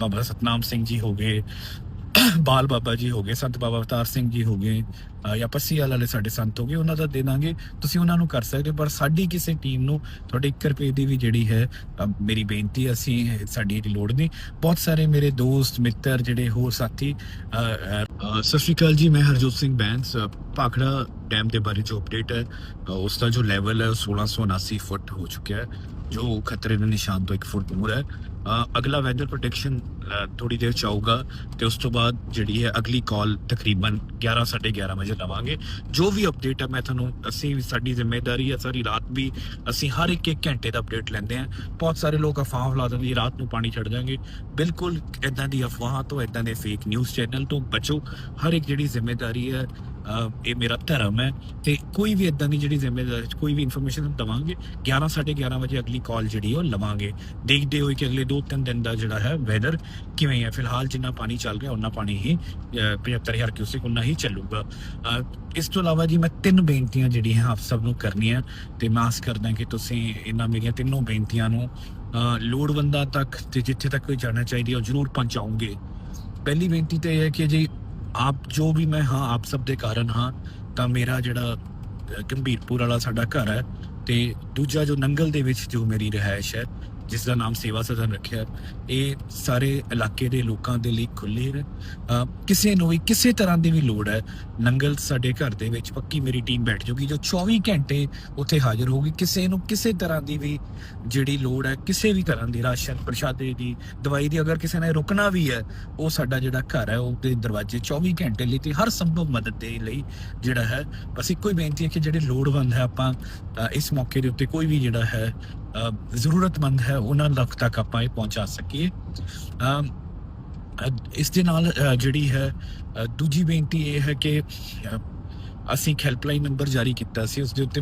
ਬਾਬਾ ਸਤਨਾਮ ਸਿੰਘ ਜੀ ਹੋ ਗਏ ਬਾਲ ਬਾਬਾ ਜੀ ਹੋ ਗਏ ਸੰਤ ਬਾਬਾ ਅਵਤਾਰ ਸਿੰਘ ਜੀ ਹੋ ਗਏ ਜਾਂ ਪੱਸੀ ਵਾਲੇ ਸਾਡੇ ਸੰਤ ਹੋ ਗਏ ਉਹਨਾਂ ਦਾ ਦੇ ਦਾਂਗੇ। ਤੁਸੀਂ ਉਹਨਾਂ ਨੂੰ ਕਰ ਸਕਦੇ ਪਰ ਸਾਡੀ ਕਿਸੇ ਟੀਮ ਨੂੰ ਤੁਹਾਡੇ 1 ਰੁਪਏ ਦੀ ਵੀ ਜਿਹੜੀ ਹੈ ਮੇਰੀ ਬੇਨਤੀ ਅਸੀਂ ਸਾਡੀ ਇਹਦੀ ਲੋੜ ਨਹੀਂ। ਬਹੁਤ ਸਾਰੇ ਮੇਰੇ ਦੋਸਤ ਮਿੱਤਰ ਜਿਹੜੇ ਹੋਰ ਸਾਥੀ ਸਤਿ ਸ਼੍ਰੀ ਅਕਾਲ ਜੀ ਮੈਂ ਹਰਜੋਤ ਸਿੰਘ ਬੈਂਸ ਭਾਖੜਾ ਡੈਮ ਦੇ ਬਾਰੇ ਜੋ ਅਪਡੇਟ ਹੈ ਅ, ਉਸ ਦਾ ਜੋ ਲੈਵਲ ਹੈ ਉਹ 1679 ਫੁੱਟ ਹੋ ਚੁੱਕਿਆ ਹੈ। ਜੋ ਖਤਰੇ ਦੇ ਨਿਸ਼ਾਨ ਤੋਂ 1 ਫੁੱਟ ਦੂਰ ਹੈ। ਅਗਲਾ ਵੈਦਰ ਪ੍ਰੋਟੈਕਸ਼ਨ ਥੋੜੀ ਦੇਰ ਚ ਆਊਗਾ ਤੇ ਉਸ ਤੋਂ ਬਾਅਦ ਜਿਹੜੀ ਹੈ ਅਗਲੀ ਕਾਲ ਤਕਰੀਬਨ 11 11:30 ਵਜੇ ਲਵਾਂਗੇ। ਜੋ ਵੀ ਅਪਡੇਟ ਹੈ ਮੈਂ ਤੁਹਾਨੂੰ ਅਸੀਂ ਸਾਡੀ ਜ਼ਿੰਮੇਵਾਰੀ ਹੈ ਸਾਰੀ ਰਾਤ ਵੀ ਅਸੀਂ ਹਰ ਇੱਕ ਇੱਕ ਘੰਟੇ ਦਾ ਅਪਡੇਟ ਲੈਂਦੇ ਹਾਂ। ਬਹੁਤ ਸਾਰੇ ਲੋਕ ਅਫਵਾਹ ਫੈਲਾ ਦਿੰਦੇ ਰਾਤ ਨੂੰ ਪਾਣੀ ਛੱਡ ਦਾਂਗੇ ਬਿਲਕੁਲ ਇਦਾਂ ਦੀ ਅਫਵਾਹਾਂ ਤੋਂ ਇਦਾਂ ਦੇ ਫੇਕ ਨਿਊਜ਼ ਚੈਨਲ ਤੋਂ ਬਚੋ। ਹਰ ਇੱਕ ਜਿਹੜੀ ਜ਼ਿੰਮੇਵਾਰੀ ਹੈ ਇਹ ਮੇਰਾ ਧਰਮ ਹੈ ਤੇ ਕੋਈ ਵੀ ਇਦਾਂ ਦੀ ਜਿਹੜੀ ਜ਼ਿੰਮੇਵਾਰੀ ਕੋਈ ਵੀ ਇਨਫੋਰਮੇਸ਼ਨ ਦਵਾਂਗੇ 11 11:30 ਵਜੇ ਅਗਲੀ ਕਾਲ ਜਿਹੜੀ ਉਹ ਲਵਾਂਗੇ। ਦੇਖਦੇ ਹੋਏ ਕਿ ਅਗਲੇ 2-3 ਦਿਨ ਦਾ ਜਿਹੜਾ ਹੈ ਵੈਦਰ ਕਿਵੇਂ ਹੈ। ਫਿਲਹਾਲ ਜਿੰਨਾ ਪਾਣੀ ਚੱਲ ਰਿਹਾ ਉਹਨਾਂ ਪਾਣੀ ਹੀ ਅ, 75000 ਕਿਊਸਿਕ ਉਨਾ ਹੀ ਚੱਲੂਗਾ। ਇਸ ਤੋਂ ਇਲਾਵਾ ਜੀ ਮੈਂ ਤਿੰਨ ਬੇਨਤੀਆਂ ਜਿਹੜੀਆਂ ਆਪ ਸਭ ਨੂੰ ਕਰਨੀਆਂ ਤੇ ਮੈਂ ਆਸ ਕਰਦਾ ਕਿ ਤੁਸੀਂ ਇਹਨਾਂ ਮੇਰੀਆਂ ਤਿੰਨੋਂ ਬੇਨਤੀਆਂ ਨੂੰ ਲੋੜਵੰਦਾਂ ਤੱਕ ਤੇ ਜਿੱਥੇ ਤੱਕ ਕੋਈ ਜਾਣਾ ਚਾਹੀਦੀ ਹੈ ਉਹ ਜ਼ਰੂਰ ਪਹੁੰਚਾਉਂਗੇ ਪਹਿਲੀ ਬੇਨਤੀ ਤਾਂ ਇਹ ਹੈ ਕਿ ਜੀ ਆਪ ਜੋ ਵੀ ਮੈਂ, ਹਾਂ, ਆਪ ਸਭ ਦੇ ਕਾਰਨ ਹਾਂ, ਤਾਂ ਮੇਰਾ ਜਿਹੜਾ ਗੰਭੀਰਪੁਰ ਵਾਲਾ ਸਾਡਾ ਘਰ ਹੈ ਤੇ ਦੂਜਾ ਜੋ ਨੰਗਲ ਦੇ ਵਿੱਚ ਜੋ ਮੇਰੀ ਰਿਹਾਇਸ਼ ਹੈ ਜਿਸ ਦਾ ਨਾਮ ਸੇਵਾ ਸਦਨ ਰੱਖਿਆ ਇਹ ਸਾਰੇ ਇਲਾਕੇ ਦੇ ਲੋਕਾਂ ਦੇ ਲਈ ਖੁੱਲੇ ਹੈ ਕਿਸੇ ਨੂੰ ਵੀ ਕਿਸੇ ਤਰ੍ਹਾਂ ਦੀ ਵੀ ਲੋੜ ਹੈ, ਨੰਗਲ ਸਾਡੇ ਘਰ ਦੇ ਵਿੱਚ ਪੱਕੀ ਮੇਰੀ ਟੀਮ ਬੈਠ ਜੂਗੀ, ਜੋ 24 ਘੰਟੇ ਉੱਥੇ ਹਾਜ਼ਰ ਹੋਊਗੀ। ਕਿਸੇ ਨੂੰ ਕਿਸੇ ਤਰ੍ਹਾਂ ਦੀ ਵੀ ਜਿਹੜੀ ਲੋੜ ਹੈ, ਕਿਸੇ ਵੀ ਤਰ੍ਹਾਂ ਦੀ ਰਾਸ਼ਨ, ਪ੍ਰਸ਼ਾਦੇ ਦੀ, ਦਵਾਈ ਦੀ, ਅਗਰ ਕਿਸੇ ਨੇ ਰੁਕਣਾ ਵੀ ਹੈ, ਉਹ ਸਾਡਾ ਜਿਹੜਾ ਘਰ ਹੈ ਉਹਦੇ ਦਰਵਾਜ਼ੇ 24 ਘੰਟੇ ਲਈ ਤੇ ਹਰ ਸੰਭਵ ਮਦਦ ਦੇ ਲਈ ਜਿਹੜਾ ਹੈ। ਬਸ ਇੱਕੋ ਹੀ ਬੇਨਤੀ ਹੈ ਕਿ ਜਿਹੜੇ ਲੋੜਵੰਦ ਹੈ, ਆਪਾਂ ਇਸ ਮੌਕੇ ਦੇ ਉੱਤੇ ਕੋਈ ਵੀ ਜਿਹੜਾ ਹੈ ਜ਼ਰੂਰਤਮੰਦ ਹੈ ਉਹਨਾਂ ਤੱਕ ਤੱਕ ਆਪਾਂ ਇਹ ਪਹੁੰਚਾ ਸਕੀਏ। ਇਸ ਦੇ ਨਾਲ ਜਿਹੜੀ ਹੈ ਦੂਜੀ ਬੇਨਤੀ ਇਹ ਹੈ ਕਿ ਅ, ਅਸੀਂ ਹੈਲਪਲਾਈਨ ਨੰਬਰ ਜਾਰੀ ਕੀਤਾ ਸੀ ਉਸ ਦੇ ਉੱਤੇ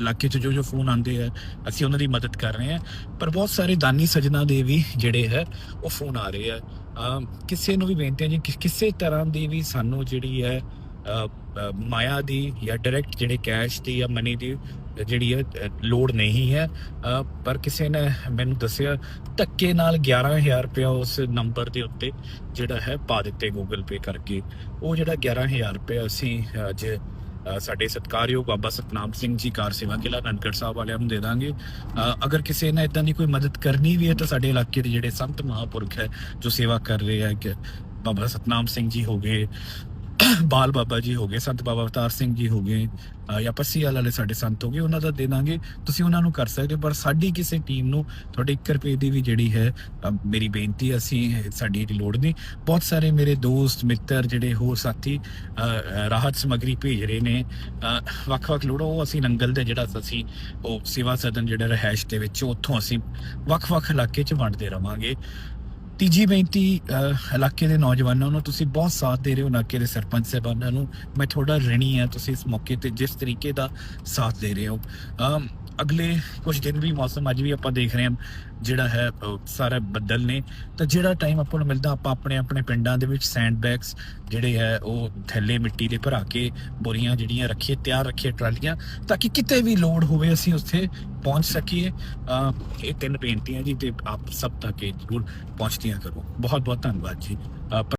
ਇਲਾਕੇ 'ਚ ਜੋ ਜੋ ਫੋਨ ਆਉਂਦੇ ਆ ਅਸੀਂ ਉਹਨਾਂ ਦੀ ਮਦਦ ਕਰ ਰਹੇ ਹਾਂ। ਪਰ ਬਹੁਤ ਸਾਰੇ ਦਾਨੀ ਸੱਜਣਾ ਦੇ ਵੀ ਜਿਹੜੇ ਹੈ ਉਹ ਫੋਨ ਆ ਰਹੇ ਆ। ਕਿਸੇ ਨੂੰ ਵੀ ਬੇਨਤੀ ਹੈ ਜੀ ਕਿਸੇ ਤਰ੍ਹਾਂ ਦੀ ਵੀ ਸਾਨੂੰ ਜਿਹੜੀ ਹੈ ਮਾਇਆ ਦੀ ਜਾਂ ਡਾਇਰੈਕਟ ਜਿਹੜੇ ਕੈਸ਼ ਦੀ ਜਾਂ ਮਨੀ ਦੀ ਜਿਹੜੀ ਹੈ ਅ, ਨਹੀਂ ਹੈ। ਪਰ ਕਿਸੇ ਨੇ ਮੈਨੂੰ ਦੱਸਿਆ ਧੱਕੇ ਨਾਲ 11000 ਰੁਪਇਆ ਉਸ ਨੰਬਰ ਦੇ ਉੱਤੇ ਜਿਹੜਾ ਹੈ ਪਾ ਦਿੱਤੇ ਗੂਗਲ ਪੇ ਕਰਕੇ। ਉਹ ਜਿਹੜਾ 11000 ਰੁਪਇਆ ਅਸੀਂ ਅੱਜ ਸਾਡੇ ਸਤਿਕਾਰਯੋਗ ਬਾਬਾ ਸਤਨਾਮ ਸਿੰਘ ਜੀ ਕਾਰ ਸੇਵਾ ਕਿਲਾ ਨਨਕੜ ਸਾਹਿਬ ਵਾਲਿਆਂ ਨੂੰ ਦੇ ਦਾਂਗੇ। ਅਗਰ ਕਿਸੇ ਨੇ ਇਦਾਂ ਦੀ ਕੋਈ ਮਦਦ ਕਰਨੀ ਵੀ ਹੈ ਤਾਂ ਸਾਡੇ ਇਲਾਕੇ ਦੇ ਜਿਹੜੇ ਸੰਤ ਮਹਾਪੁਰਖ ਹੈ ਜੋ ਸੇਵਾ ਕਰ ਰਹੇ ਹੈ ਕਿ ਬਾਬਾ ਸਤਨਾਮ ਸਿੰਘ ਜੀ ਹੋ ਗਏ ਬਾਲ ਬਾਬਾ ਜੀ ਹੋ ਗਏ, ਸੰਤ ਬਾਬਾ ਅਵਤਾਰ ਸਿੰਘ ਜੀ ਹੋ ਗਏ ਜਾਂ ਪੱਸੀਵਾਲ ਵਾਲੇ ਸਾਡੇ ਸੰਤ ਹੋ ਗਏ, ਉਹਨਾਂ ਦਾ ਦੇ ਦਾਂਗੇ ਤੁਸੀਂ ਉਹਨਾਂ ਨੂੰ ਕਰ ਸਕਦੇ ਹੋ, ਪਰ ਸਾਡੀ ਕਿਸੇ ਟੀਮ ਨੂੰ ਤੁਹਾਡੇ 1 ਰੁਪਏ ਦੀ ਵੀ ਜਿਹੜੀ ਹੈ ਮੇਰੀ ਬੇਨਤੀ ਅਸੀਂ ਸਾਡੀ ਦੀ ਲੋੜ ਨਹੀਂ। ਬਹੁਤ ਸਾਰੇ ਮੇਰੇ ਦੋਸਤ, ਮਿੱਤਰ, ਜਿਹੜੇ ਹੋਰ ਸਾਥੀ ਰਾਹਤ ਸਮਗਰੀ ਭੇਜ ਰਹੇ ਨੇ ਵੱਖ-ਵੱਖ ਲੋੜਾਂ, ਉਹ ਅਸੀਂ ਨੰਗਲ ਦੇ ਜਿਹੜਾ ਅਸੀਂ, ਉਹ ਸੇਵਾ ਸਦਨ ਜਿਹੜਾ ਰਹਿائش ਦੇ ਵਿੱਚ ਉੱਥੋਂ ਅਸੀਂ ਵੱਖ-ਵੱਖ ਇਲਾਕੇ 'ਚ ਵੰਡਦੇ ਰਵਾਂਗੇ। ਤੀਜੀ ਬੇਨਤੀ ਇਲਾਕੇ ਦੇ ਨੌਜਵਾਨਾਂ ਨੂੰ, ਤੁਸੀਂ ਬਹੁਤ ਸਾਥ ਦੇ ਰਹੇ ਹੋ ਇਲਾਕੇ ਦੇ ਸਰਪੰਚ ਸਾਹਿਬਾਨਾਂ ਨੂੰ। ਮੈਂ ਥੋੜਾ ਰਣੀ ਆ ਤੁਸੀਂ ਇਸ ਮੌਕੇ ਤੇ ਜਿਸ ਤਰੀਕੇ ਦਾ ਸਾਥ ਦੇ ਰਹੇ ਹੋ। ਅਗਲੇ ਕੁਝ ਦਿਨ ਵੀ ਮੌਸਮ ਅੱਜ ਵੀ ਆਪਾਂ ਦੇਖ ਰਹੇ ਹਾਂ, ਜਿਹੜਾ ਹੈ ਸਾਰਾ ਬੱਦਲ ਨੇ। ਤਾਂ ਜਿਹੜਾ ਟਾਈਮ ਆਪਾਂ ਨੂੰ ਮਿਲਦਾ, ਆਪਾਂ ਆਪਣੇ ਆਪਣੇ ਪਿੰਡਾਂ ਦੇ ਵਿੱਚ ਸੈਂਡ ਬੈਗਸ ਜਿਹੜੇ ਹੈ, ਉਹ ਥੱਲੇ ਮਿੱਟੀ ਦੇ ਭਰਾ ਕੇ ਬੋਰੀਆਂ ਜਿਹੜੀਆਂ ਰੱਖੀਏ ਤਿਆਰ ਰੱਖੀਏ ਟਰਾਲੀਆਂ, ਤਾਂ ਕਿ ਕਿਤੇ ਵੀ ਲੋਡ ਹੋਵੇ ਅਸੀਂ ਉੱਥੇ ਪਹੁੰਚ ਸਕੀਏ ਇਹ ਤਿੰਨ ਬੇਨਤੀਆਂ ਜੀ ਤੇ ਆਪ ਸਭ ਤੱਕ ਇਹ ਜ਼ਰੂਰ ਪਹੁੰਚਦੀਆਂ ਕਰੋ। ਬਹੁਤ ਬਹੁਤ ਧੰਨਵਾਦ ਜੀ।